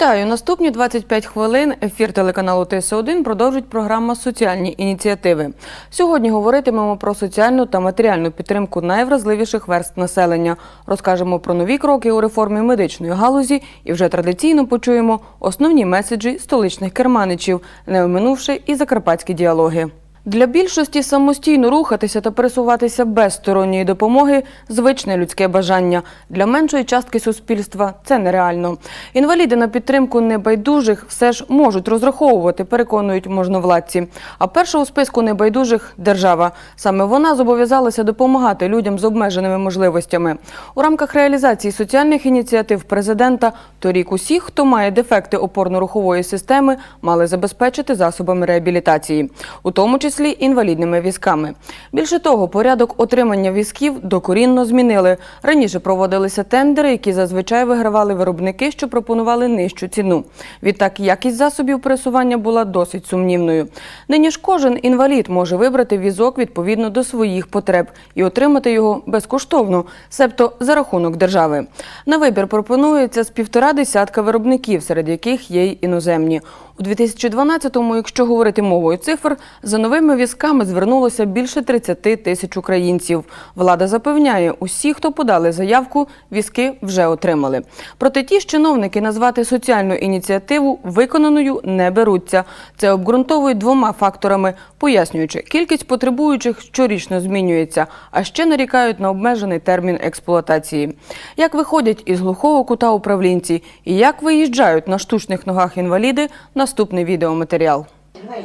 Вітаю! Наступні 25 хвилин ефір телеканалу ТС1 продовжить програма Соціальні ініціативи. Сьогодні говоритимемо про соціальну та матеріальну підтримку найвразливіших верств населення. Розкажемо про нові кроки у реформі медичної галузі і вже традиційно почуємо основні меседжі столичних керманичів, не оминувши і закарпатські діалоги. Для більшості самостійно рухатися та пересуватися без сторонньої допомоги звичне людське бажання. Для меншої частки суспільства це нереально. Інваліди на підтримку небайдужих все ж можуть розраховувати, переконують можновладці. А перша у списку небайдужих держава. Саме вона зобов'язалася допомагати людям з обмеженими можливостями. У рамках реалізації соціальних ініціатив президента торік усіх, хто має дефекти опорно-рухової системи, мали забезпечити засобами реабілітації, у тому числі інвалідними візками. Більше того, порядок отримання візків докорінно змінили. Раніше проводилися тендери, які зазвичай вигравали виробники, що пропонували нижчу ціну. Відтак якість засобів пересування була досить сумнівною. Нині ж кожен інвалід може вибрати візок відповідно до своїх потреб і отримати його безкоштовно, себто за рахунок держави. На вибір пропонується з півтора десятка виробників, серед яких є й іноземні. У 2012-му, якщо говорити мовою цифр, за новими візками звернулося більше 30 тисяч українців. Влада запевняє, усі, хто подали заявку, візки вже отримали. Проте ті ж чиновники назвати соціальну ініціативу виконаною не беруться. Це обґрунтовують двома факторами, пояснюючи, кількість потребуючих щорічно змінюється, а ще нарікають на обмежений термін експлуатації. Як виходять із глухого кута управлінці і як виїжджають на штучних ногах інваліди, наступний відеоматеріал.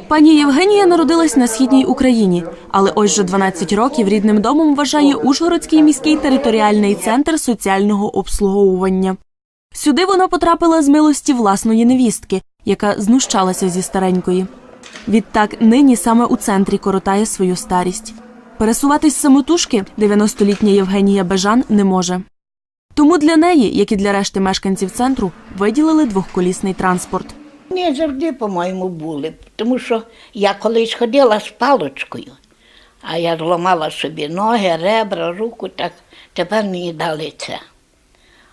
Пані Євгенія народилась на східній Україні, але ось вже 12 років рідним домом вважає Ужгородський міський територіальний центр соціального обслуговування. Сюди вона потрапила з милості власної невістки, яка знущалася зі старенької. Відтак нині саме у центрі коротає свою старість. Пересуватись самотужки 90-літня Євгенія Бежан не може. Тому для неї, як і для решти мешканців центру, виділили двохколісний транспорт. Не завжди, по-моєму, були. Тому що я колись ходила з паличкою, а я зламала собі ноги, ребра, руку, так тепер мені дали це.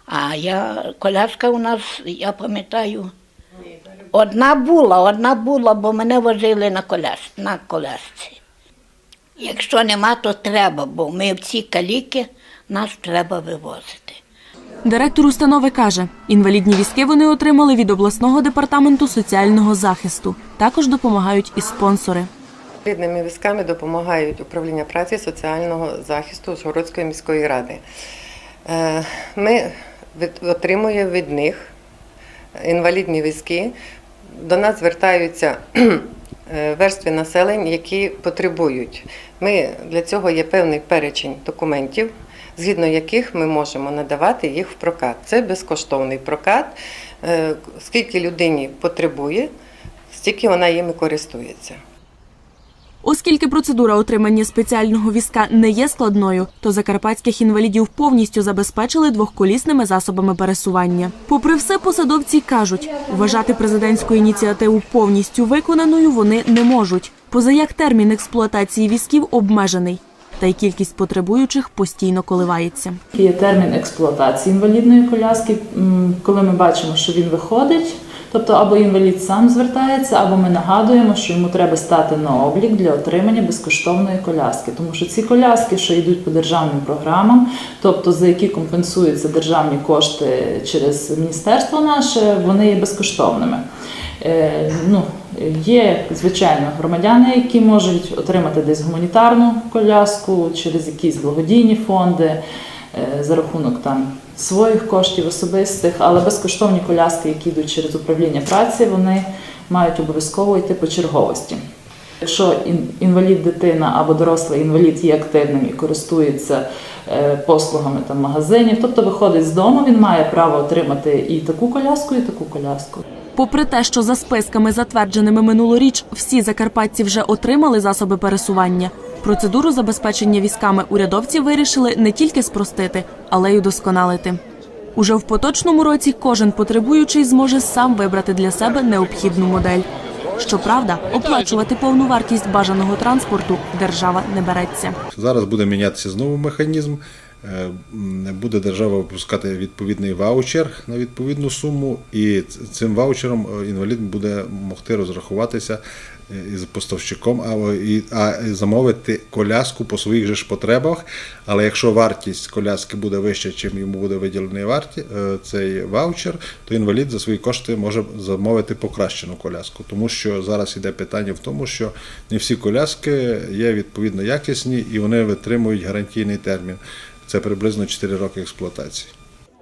А я, коляска у нас, я пам'ятаю, одна була, одна була, бо мене возили на, коляс, на колясці. Якщо нема, то треба, бо ми в ці каліки нас треба вивозити. Директор установи каже, інвалідні візки вони отримали від обласного департаменту соціального захисту. Також допомагають і спонсори. Рідними візками допомагають управління праці соціального захисту Ужгородської міської ради. Е, Ми отримуємо від них інвалідні візки. До нас звертаються е, верстви населення, які потребують. Ми, для цього є певний перечень документів, згідно яких ми можемо надавати їх в прокат. Це безкоштовний прокат. Е, Скільки людині потребує, стільки вона їм користується. Оскільки процедура отримання спеціального візка не є складною, то закарпатських інвалідів повністю забезпечили двохколісними засобами пересування. Попри все, посадовці кажуть, вважати президентську ініціативу повністю виконаною вони не можуть, поза як термін експлуатації візків обмежений, та й кількість потребуючих постійно коливається. Є термін експлуатації інвалідної коляски, коли ми бачимо, що він виходить. Тобто або інвалід сам звертається, або ми нагадуємо, що йому треба стати на облік для отримання безкоштовної коляски. Тому що ці коляски, що йдуть по державним програмам, тобто за які компенсуються державні кошти через міністерство наше, вони є безкоштовними. Е, ну, є, звичайно, громадяни, які можуть отримати десь гуманітарну коляску через якісь благодійні фонди е, за рахунок там своїх коштів особистих, але безкоштовні коляски, які йдуть через управління праці, вони мають обов'язково йти по черговості. Якщо інвалід дитина або дорослий інвалід є активним і користується е, послугами там магазинів, тобто виходить з дому, він має право отримати і таку коляску, і таку коляску. Попри те, що за списками, затвердженими минулоріч, всі закарпатці вже отримали засоби пересування. Процедуру забезпечення візками урядовці вирішили не тільки спростити, але й удосконалити. Уже в поточному році кожен потребуючий зможе сам вибрати для себе необхідну модель. Щоправда, оплачувати повну вартість бажаного транспорту держава не береться. Зараз буде мінятися знову механізм буде держава випускати відповідний ваучер на відповідну суму, і цим ваучером е, інвалід буде могти розрахуватися е, із поставщиком, а, і, а замовити коляску по своїх же ж потребах. Але якщо вартість коляски буде вища, чим йому буде виділений варті, е, цей ваучер, то інвалід за свої кошти може замовити покращену коляску. Тому що зараз йде питання в тому, що не всі коляски є відповідно якісні і вони витримують гарантійний термін. Це приблизно 4 роки експлуатації.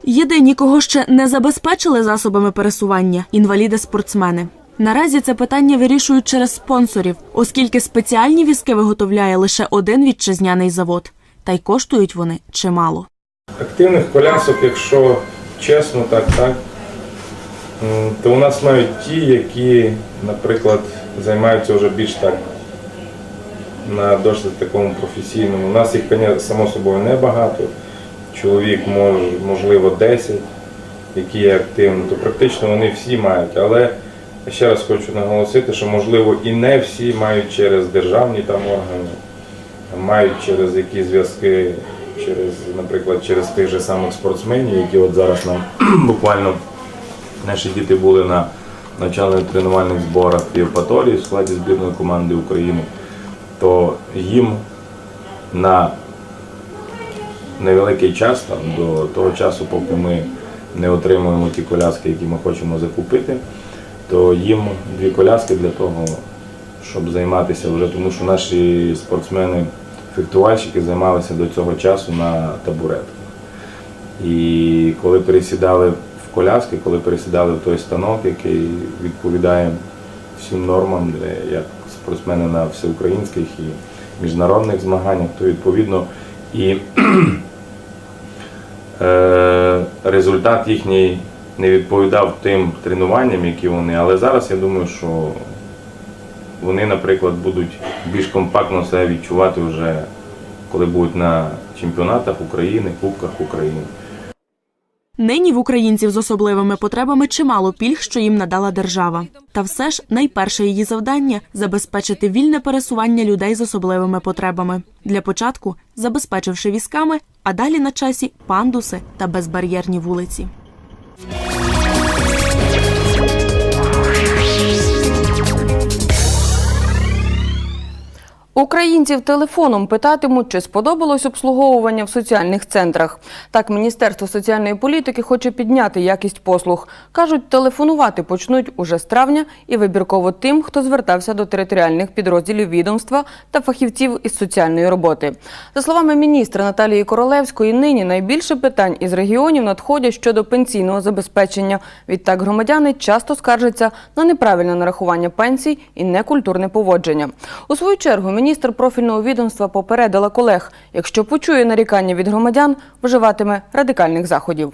Єдині, кого ще не забезпечили засобами пересування інваліди-спортсмени. Наразі це питання вирішують через спонсорів, оскільки спеціальні візки виготовляє лише один вітчизняний завод, та й коштують вони чимало. Активних колясок, якщо чесно, так, так, то у нас навіть ті, які, наприклад, займаються вже більш так на досить такому професійному. У нас їх, само собою небагато. Чоловік мож, можливо 10, які є активні, то практично вони всі мають. Але ще раз хочу наголосити, що можливо і не всі мають через державні там органи мають через які зв'язки, через, наприклад, через тих же самих спортсменів, які от зараз нам буквально наші діти були на навчально-тренувальних зборах в Євпаторії в складі збірної команди України, то їм на невеликий час, там, до того часу, поки ми не отримуємо ті коляски, які ми хочемо закупити, то їм дві коляски для того, щоб займатися вже, тому що наші спортсмени, фехтувальщики займалися до цього часу на табуретках. І коли пересідали в коляски, коли пересідали в той станок, який відповідає всім нормам, де як спортсмени на всеукраїнських і міжнародних змаганнях, то відповідно і е, результат їхній не відповідав тим тренуванням, які вони. Але зараз я думаю, що вони, наприклад, будуть більш компактно себе відчувати вже, коли будуть на чемпіонатах України, Кубках України. Нині в українців з особливими потребами чимало пільг, що їм надала держава. Та все ж найперше її завдання забезпечити вільне пересування людей з особливими потребами. Для початку забезпечивши візками, а далі на часі пандуси та безбар'єрні вулиці. Українців телефоном питатимуть, чи сподобалось обслуговування в соціальних центрах. Так, Міністерство соціальної політики хоче підняти якість послуг. Кажуть, телефонувати почнуть уже з травня і вибірково тим, хто звертався до територіальних підрозділів відомства та фахівців із соціальної роботи. За словами міністра Наталії Королевської, нині найбільше питань із регіонів надходять щодо пенсійного забезпечення. Відтак громадяни часто скаржаться на неправильне нарахування пенсій і некультурне поводження. У свою чергу міністр профільного відомства попередила колег, якщо почує нарікання від громадян, вживатиме радикальних заходів.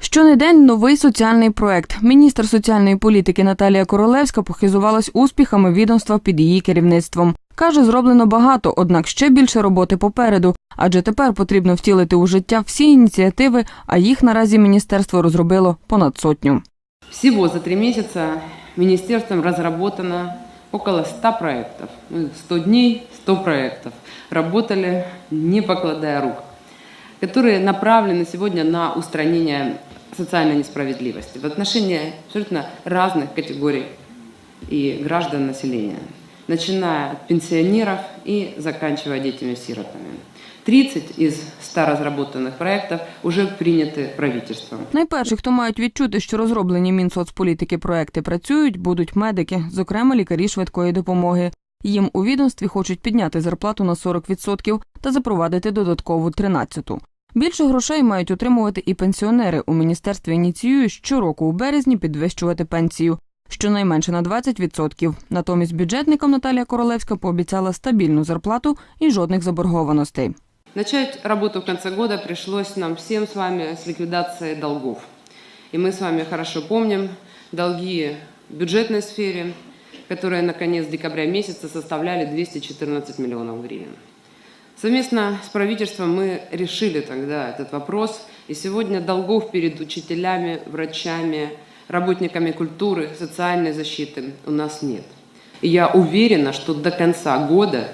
Щонедень новий соціальний проект. Міністр соціальної політики Наталія Королевська похизувалась успіхами відомства під її керівництвом. Каже, зроблено багато, однак ще більше роботи попереду, адже тепер потрібно втілити у життя всі ініціативи, а їх наразі міністерство розробило понад сотню. Всего за три месяца министерством разработано около 100 проектов. Мы 100 дней, 100 проектов. Работали, не покладая рук, которые направлены сегодня на устранение социальной несправедливости в отношении абсолютно разных категорий и граждан населения, начиная от пенсионеров и заканчивая детьми-сиротами. 30 из 100 разработанных проектов уже приняты правительством. Найперші, хто мають відчути, що розроблені Мінсоцполітики проекти працюють, будуть медики, зокрема лікарі швидкої допомоги. Їм у відомстві хочуть підняти зарплату на 40% та запровадити додаткову 13-ту. Більше грошей мають отримувати і пенсіонери. У міністерстві ініціюють щороку у березні підвищувати пенсію. Щонайменше на 20%. Натомість бюджетникам Наталія Королевська пообіцяла стабільну зарплату і жодних заборгованостей. Начать работу в конце года пришлось нам всем с вами с ликвидации долгов. И мы с вами хорошо помним долги в бюджетной сфере, которые на конец декабря месяца составляли 214 миллионов гривен. Совместно с правительством мы решили тогда этот вопрос, и сегодня долгов перед учителями, врачами, работниками культуры, социальной защиты у нас нет. И я уверена, что до конца года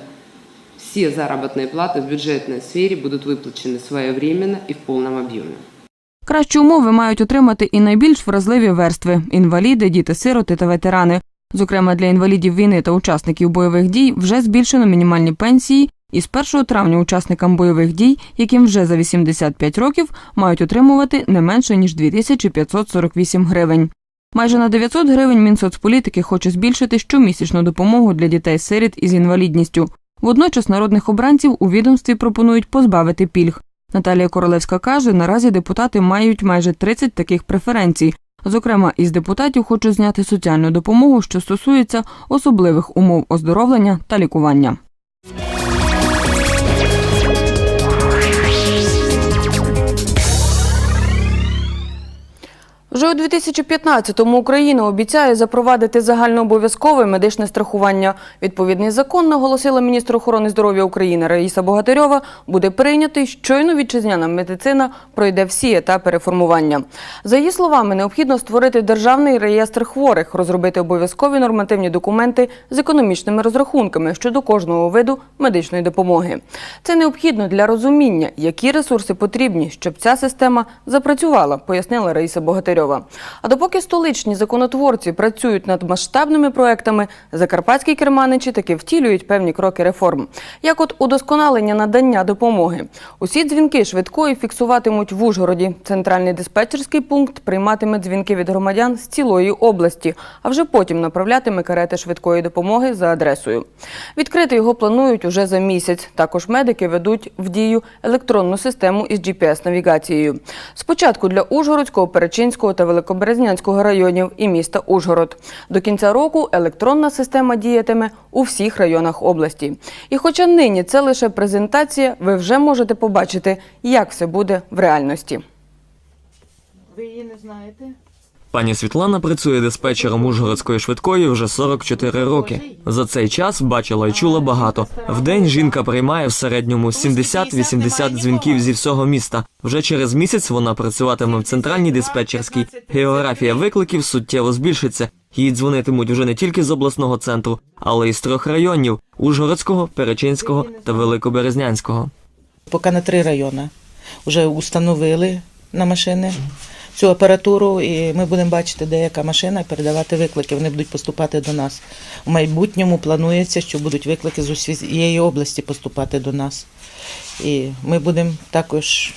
все заработные платы в бюджетной сфере будут выплачены своевременно и в полном объеме. Кращі умови мають отримати і найбільш вразливі верстви інваліди, діти-сироти та ветерани. Зокрема, для інвалідів війни та учасників бойових дій вже збільшено мінімальні пенсії. І з 1 травня учасникам бойових дій, яким вже за 85 років, мають отримувати не менше ніж 2548 гривень. Майже на 900 гривень Мінсоцполітики хоче збільшити щомісячну допомогу для дітей-сиріт із інвалідністю. Водночас народних обранців у відомстві пропонують позбавити пільг. Наталія Королевська каже, наразі депутати мають майже 30 таких преференцій. Зокрема, із депутатів хочуть зняти соціальну допомогу, що стосується особливих умов оздоровлення та лікування. Вже у 2015-му Україна обіцяє запровадити загальнообов'язкове медичне страхування. Відповідний закон, наголосила міністр охорони здоров'я України Раїса Богатирьова, буде прийнятий, щойно вітчизняна медицина пройде всі етапи реформування. За її словами, необхідно створити державний реєстр хворих, розробити обов'язкові нормативні документи з економічними розрахунками щодо кожного виду медичної допомоги. Це необхідно для розуміння, які ресурси потрібні, щоб ця система запрацювала, пояснила Раїса Богатирьова. А допоки столичні законотворці працюють над масштабними проектами, закарпатські керманичі таки втілюють певні кроки реформ. Як от удосконалення надання допомоги. Усі дзвінки швидкої фіксуватимуть в Ужгороді. Центральний диспетчерський пункт прийматиме дзвінки від громадян з цілої області, а вже потім направлятиме карети швидкої допомоги за адресою. Відкрити його планують уже за місяць. Також медики ведуть в дію електронну систему із GPS-навігацією. Спочатку для Ужгородського, Перечинського та Великоберезнянського районів і міста Ужгород. До кінця року електронна система діятиме у всіх районах області. І хоча нині це лише презентація, ви вже можете побачити, як все буде в реальності. Пані Світлана працює диспетчером Ужгородської швидкої вже 44 роки. За цей час бачила і чула багато. В день жінка приймає в середньому 70-80 дзвінків зі всього міста. Вже через місяць вона працюватиме в центральній диспетчерській. Географія викликів суттєво збільшиться. Їй дзвонитимуть вже не тільки з обласного центру, але й з трьох районів: Ужгородського, Перечинського та Великоберезнянського. Поки на три райони вже установили на машини цю апаратуру, і ми будемо бачити, де яка машина, і передавати виклики. Вони будуть поступати до нас. У майбутньому планується, що будуть виклики з усієї області поступати до нас. І ми будемо також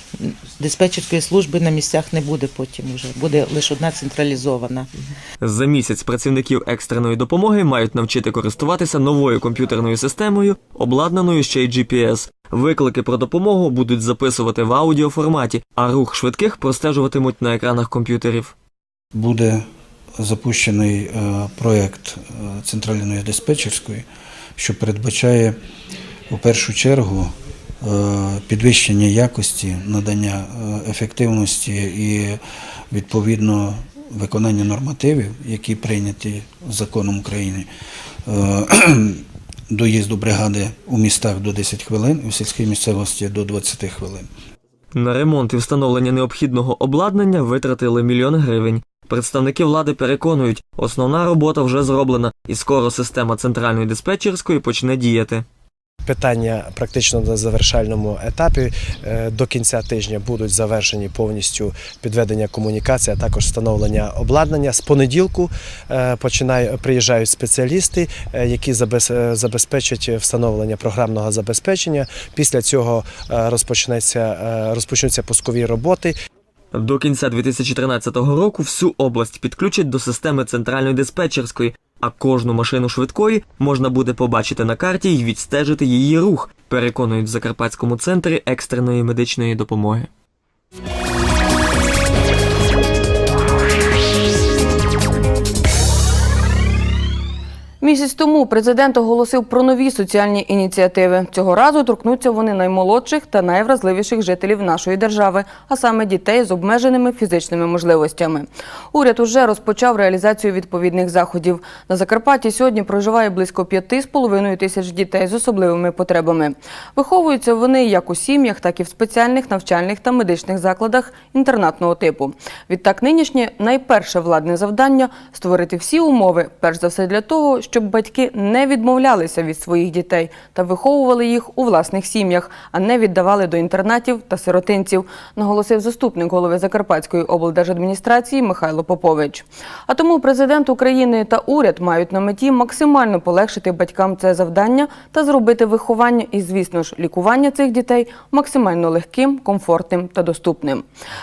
диспетчерської служби на місцях не буде потім вже. Буде лише одна централізована. За місяць працівників екстреної допомоги мають навчити користуватися новою комп'ютерною системою, обладнаною ще й GPS. Виклики про допомогу будуть записувати в аудіоформаті, а рух швидких простежуватимуть на екранах комп'ютерів. буде запущений е, проєкт е, центральної диспетчерської, що передбачає у першу чергу підвищення якості, надання е, ефективності і відповідно виконання нормативів, які прийняті законом України. Е, Доїзду бригади у містах до 10 хвилин, у сільській місцевості до 20 хвилин. На ремонт і встановлення необхідного обладнання витратили мільйон гривень. Представники влади переконують, основна робота вже зроблена, і скоро система центральної диспетчерської почне діяти. Питання практично на завершальному етапі. Е, До кінця тижня будуть завершені повністю підведення комунікації, а також встановлення обладнання. З понеділку е, починає, приїжджають спеціалісти, е, які забез- забезпечать встановлення програмного забезпечення. Після цього розпочнеться, розпочнуться пускові роботи. До кінця 2013 року всю область підключать до системи центральної диспетчерської, а кожну машину швидкої можна буде побачити на карті і відстежити її рух, переконують в Закарпатському центрі екстреної медичної допомоги. Місяць тому президент оголосив про нові соціальні ініціативи. Цього разу торкнуться вони наймолодших та найвразливіших жителів нашої держави, а саме дітей з обмеженими фізичними можливостями. Уряд уже розпочав реалізацію відповідних заходів. На Закарпатті сьогодні проживає близько 5,5 тисяч дітей з особливими потребами. Виховуються вони як у сім'ях, так і в спеціальних навчальних та медичних закладах інтернатного типу. Відтак, нинішнє найперше владне завдання створити всі умови, перш за все для того, щоб щоб батьки не відмовлялися від своїх дітей та виховували їх у власних сім'ях, а не віддавали до інтернатів та сиротинців, наголосив заступник голови Закарпатської облдержадміністрації Михайло Попович. А тому президент України та уряд мають на меті максимально полегшити батькам це завдання та зробити виховання і, звісно ж, лікування цих дітей максимально легким, комфортним та доступним.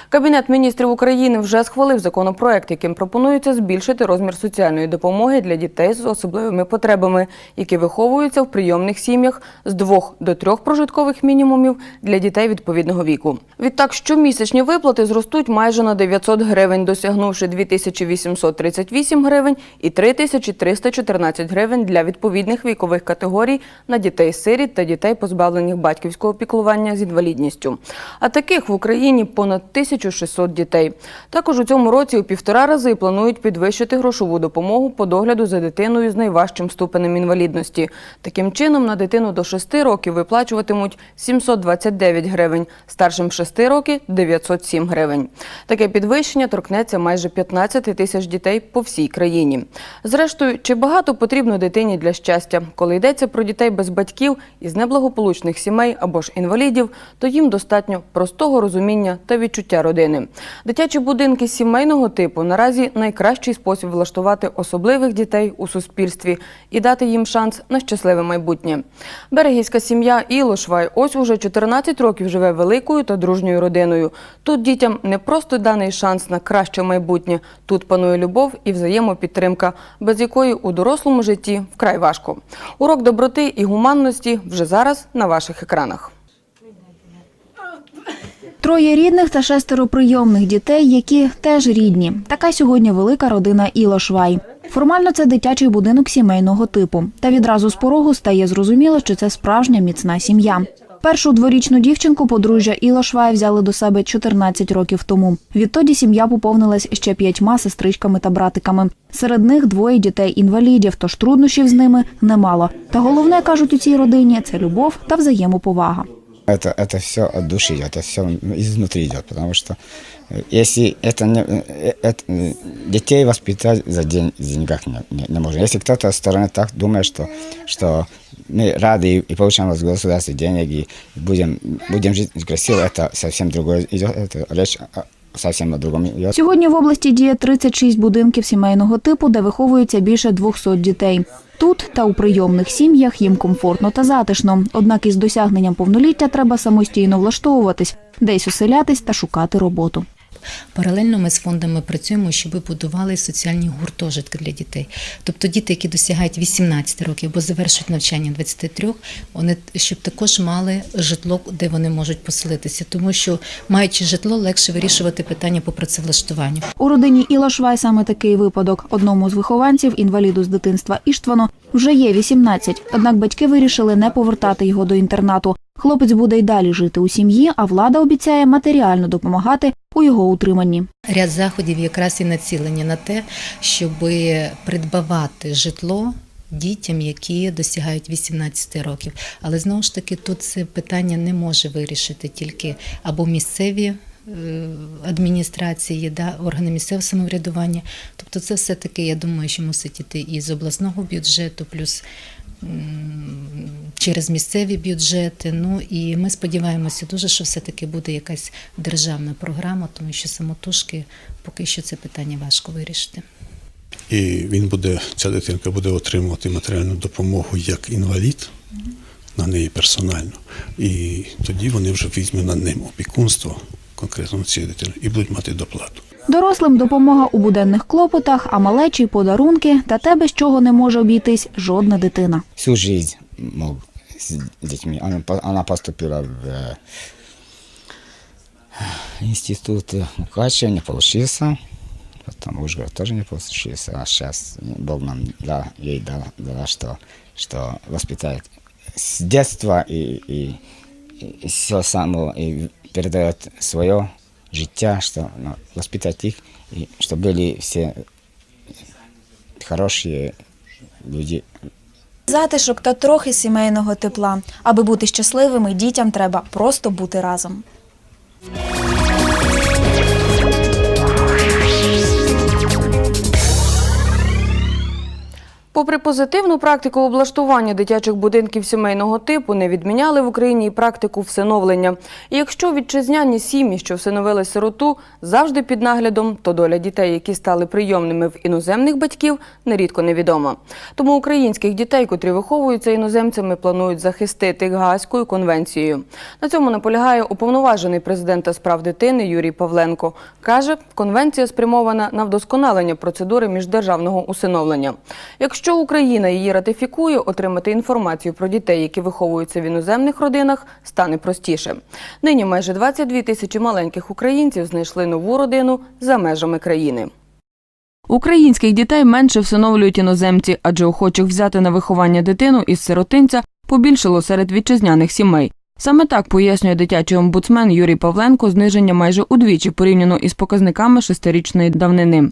Кабінет міністрів України вже схвалив законопроект, яким пропонується збільшити розмір соціальної допомоги для дітей з особливими потребами, які виховуються в прийомних сім'ях з двох до трьох прожиткових мінімумів для дітей відповідного віку. Відтак, щомісячні виплати зростуть майже на 900 гривень, досягнувши 2838 гривень і 3314 гривень для відповідних вікових категорій на дітей-сиріт та дітей, позбавлених батьківського піклування з інвалідністю. А таких в Україні понад 1600 дітей. Також у цьому році у півтора рази планують підвищити грошову допомогу по догляду за дитиною з найважчим ступенем інвалідності. Таким чином, на дитину до 6 років виплачуватимуть 729 гривень, старшим 6 років 907 гривень. Таке підвищення торкнеться майже 15 тисяч дітей по всій країні. Зрештою, чи багато потрібно дитині для щастя? Коли йдеться про дітей без батьків із неблагополучних сімей або ж інвалідів, то їм достатньо простого розуміння та відчуття родини. Дитячі будинки сімейного типу наразі найкращий спосіб влаштувати особливих дітей у суспільстві і дати їм шанс на щасливе майбутнє. Берегівська сім'я Ілошвай ось уже 14 років живе великою та дружньою родиною. Тут дітям не просто даний шанс на краще майбутнє, тут панує любов і взаємопідтримка, без якої у дорослому житті вкрай важко. Урок доброти і гуманності вже зараз на ваших екранах. Троє рідних та шестеро прийомних дітей, які теж рідні. Така сьогодні велика родина Ілошвай. Формально це дитячий будинок сімейного типу. Та відразу з порогу стає зрозуміло, що це справжня міцна сім'я. Першу дворічну дівчинку подружжя Ілошвай взяли до себе 14 років тому. Відтоді сім'я поповнилась ще п'ятьма сестричками та братиками. Серед них двоє дітей-інвалідів, тож труднощів з ними немало. Та головне кажуть у цій родині це любов та взаємоповага Это, это все от души, это все изнутри идет, потому что э, если это не, э, это, э, детей воспитать за день в деньгах не, не, не можно. Если кто-то со стороны так думает, что, что мы рады и, и получаем от государства денег и будем, будем жить красиво, это совсем другое идет, это речь совсем о другом. Сьогодні в області діє 36 будинків сімейного типу, де виховується більше 200 дітей. Тут та у прийомних сім'ях їм комфортно та затишно. Однак із досягненням повноліття треба самостійно влаштовуватись, десь оселятись та шукати роботу. Паралельно ми з фондами працюємо, щоб будували соціальні гуртожитки для дітей. Тобто діти, які досягають 18 років або завершують навчання 23, вони щоб також мали житло, де вони можуть поселитися, тому що маючи житло, легше вирішувати питання по працевлаштуванню. У родині Ілашвай саме такий випадок. Одному з вихованців, інваліду з дитинства Іштвану, вже є 18. Однак батьки вирішили не повертати його до інтернату. Хлопець буде й далі жити у сім'ї, а влада обіцяє матеріально допомагати у його утриманні. Ряд заходів якраз і націлені на те, щоб придбавати житло дітям, які досягають 18 років. Але знову ж таки, тут це питання не може вирішити тільки або місцеві. Адміністрації, да, органи місцевого самоврядування. Тобто це все-таки, я думаю, що мусить іти і з обласного бюджету, плюс через місцеві бюджети. Ну і ми сподіваємося дуже, що все-таки буде якась державна програма, тому що самотужки поки що це питання важко вирішити. І він буде, ця дитинка буде отримувати матеріальну допомогу як інвалід на неї персонально. І тоді вони вже візьмуть на ним опікунство конкретно цієї і будуть мати доплату. Дорослим допомога у буденних клопотах, а малечі подарунки та те, без чого не може обійтись жодна дитина. Всю жизнь мог с детьми. Она, по- она поступила в институт Мукачева, не получился. Потом Ужгород тоже не получился. А сейчас Бог нам дал, ей дал, дала, что, что воспитает с детства и, и, и все само, и передает свое життя, что ну, воспитать их, и чтобы были все хорошие люди, Затишок та трохи сімейного тепла. Аби бути щасливими, дітям треба просто бути разом. Попри позитивну практику облаштування дитячих будинків сімейного типу, не відміняли в Україні і практику всиновлення. І якщо вітчизняні сім'ї, що всиновили сироту, завжди під наглядом, то доля дітей, які стали прийомними в іноземних батьків, нерідко невідома. Тому українських дітей, котрі виховуються іноземцями, планують захистити Гаазькою конвенцією. На цьому наполягає уповноважений президента з прав дитини Юрій Павленко. Каже, конвенція спрямована на вдосконалення процедури міждержавного усиновлення. Якщо Україна її ратифікує, отримати інформацію про дітей, які виховуються в іноземних родинах, стане простіше. Нині майже 22 тисячі маленьких українців знайшли нову родину за межами країни. Українських дітей менше всиновлюють іноземці, адже охочих взяти на виховання дитину із сиротинця побільшало серед вітчизняних сімей. Саме так пояснює дитячий омбудсмен Юрій Павленко зниження майже удвічі порівняно із показниками шестирічної давнини.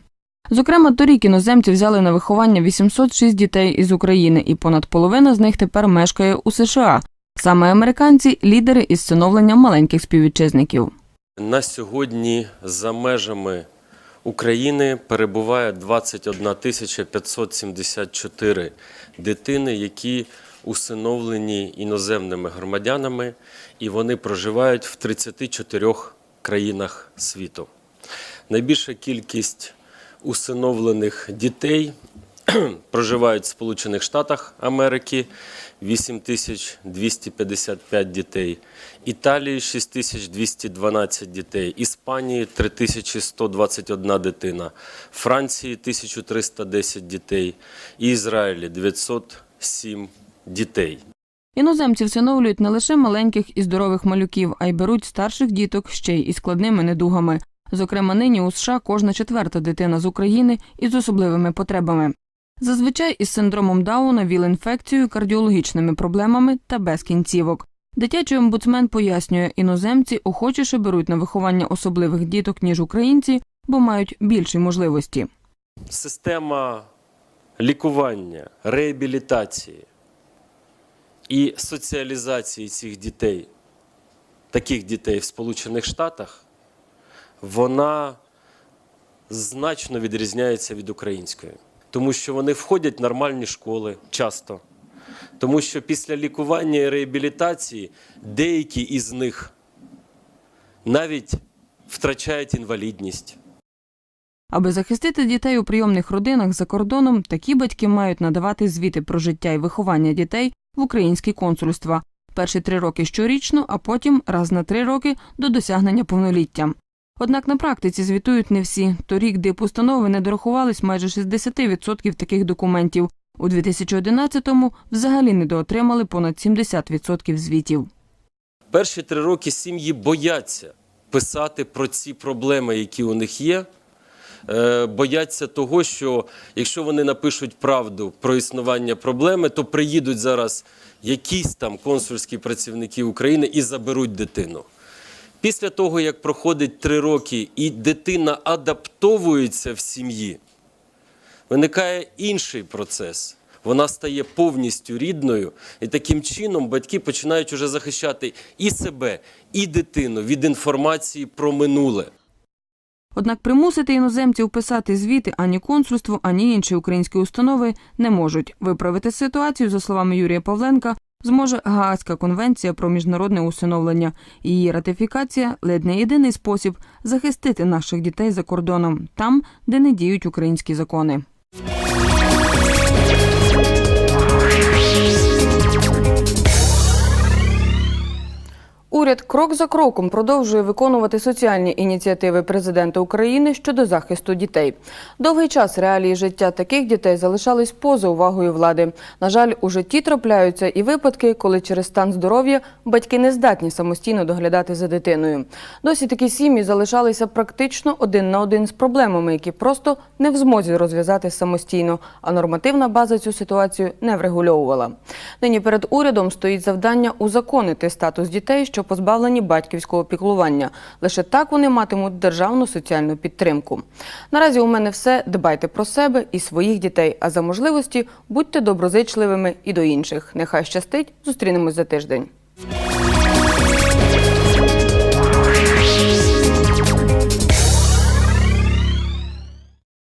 Зокрема, торік іноземці взяли на виховання 806 дітей із України, і понад половина з них тепер мешкає у США. Саме американці лідери із всиновленням маленьких співвітчизників. На сьогодні за межами України перебуває 21 тисяча 574 дитини, які усиновлені іноземними громадянами, і вони проживають в 34 країнах світу. Найбільша кількість усиновлених дітей проживають в Сполучених Штатах Америки 8255 дітей, Італії 6212 дітей, Іспанії 3121 дитина, Франції 1310 дітей і Ізраїлі 907 дітей. Іноземці всиновлюють не лише маленьких і здорових малюків, а й беруть старших діток ще й із складними недугами. Зокрема, нині у США кожна четверта дитина з України із особливими потребами. Зазвичай із синдромом Дауна, віл-інфекцією, кардіологічними проблемами та без кінцівок. Дитячий омбудсмен пояснює, іноземці охочіше беруть на виховання особливих діток, ніж українці, бо мають більші можливості. Система лікування, реабілітації і соціалізації цих дітей, таких дітей в Сполучених Штатах, вона значно відрізняється від української, тому що вони входять в нормальні школи часто. Тому що після лікування і реабілітації деякі із них навіть втрачають інвалідність. Аби захистити дітей у прийомних родинах за кордоном, такі батьки мають надавати звіти про життя і виховання дітей в українські консульства. Перші три роки щорічно, а потім раз на три роки до досягнення повноліття. Однак на практиці звітують не всі. Торік дипустанови не дорахувались майже 60% таких документів. У 2011-му взагалі недоотримали понад 70% звітів. Перші три роки сім'ї бояться писати про ці проблеми, які у них є. Е, Бояться того, що якщо вони напишуть правду про існування проблеми, то приїдуть зараз якісь там консульські працівники України і заберуть дитину. Після того, як проходить три роки і дитина адаптовується в сім'ї, виникає інший процес. Вона стає повністю рідною, і таким чином батьки починають уже захищати і себе, і дитину від інформації про минуле. Однак примусити іноземців писати звіти ані консульство, ані інші українські установи не можуть. Виправити ситуацію, за словами Юрія Павленка, зможе Гаазька конвенція про міжнародне усиновлення. Її ратифікація ледь не єдиний спосіб захистити наших дітей за кордоном, там, де не діють українські закони. Уряд крок за кроком продовжує виконувати соціальні ініціативи президента України щодо захисту дітей. Довгий час реалії життя таких дітей залишались поза увагою влади. На жаль, у житті трапляються і випадки, коли через стан здоров'я батьки не здатні самостійно доглядати за дитиною. Досі такі сім'ї залишалися практично один на один з проблемами, які просто не в змозі розв'язати самостійно. А нормативна база цю ситуацію не врегульовувала. Нині перед урядом стоїть завдання узаконити статус дітей, позбавлені батьківського піклування. Лише так вони матимуть державну соціальну підтримку. Наразі у мене все. Дбайте про себе і своїх дітей. А за можливості будьте доброзичливими і до інших. Нехай щастить. Зустрінемось за тиждень.